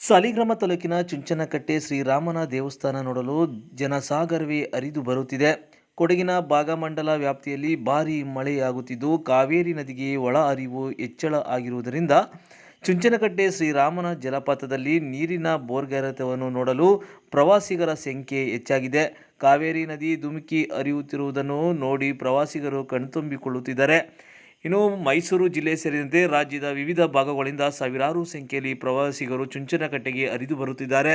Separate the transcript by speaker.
Speaker 1: ಸಾಲಿಗ್ರಾಮ ತಾಲೂಕಿನ ಚುಂಚನಕಟ್ಟೆ ಶ್ರೀರಾಮನ ದೇವಸ್ಥಾನ ನೋಡಲು ಜನಸಾಗರವೇ ಹರಿದು ಬರುತ್ತಿದೆ. ಕೊಡಗಿನ ಭಾಗಮಂಡಲ ವ್ಯಾಪ್ತಿಯಲ್ಲಿ ಭಾರೀ ಮಳೆಯಾಗುತ್ತಿದ್ದು, ಕಾವೇರಿ ನದಿಗೆ ಒಳ ಹರಿವು ಹೆಚ್ಚಳ ಆಗಿರುವುದರಿಂದ ಚುಂಚನಕಟ್ಟೆ ಶ್ರೀರಾಮನ ಜಲಪಾತದಲ್ಲಿ ನೀರಿನ ಬೋರ್ಗರತವನ್ನು ನೋಡಲು ಪ್ರವಾಸಿಗರ ಸಂಖ್ಯೆ ಹೆಚ್ಚಾಗಿದೆ. ಕಾವೇರಿ ನದಿ ಧುಮುಕಿ ಹರಿಯುತ್ತಿರುವುದನ್ನು ನೋಡಿ ಪ್ರವಾಸಿಗರು ಕಣ್ತುಂಬಿಕೊಳ್ಳುತ್ತಿದ್ದಾರೆ. ಇನ್ನು ಮೈಸೂರು ಜಿಲ್ಲೆ ಸೇರಿದಂತೆ ರಾಜ್ಯದ ವಿವಿಧ ಭಾಗಗಳಿಂದ ಸಾವಿರಾರು ಸಂಖ್ಯೆಯಲ್ಲಿ ಪ್ರವಾಸಿಗರು ಚುಂಚನಕಟ್ಟೆಗೆ ಹರಿದು ಬರುತ್ತಿದ್ದಾರೆ.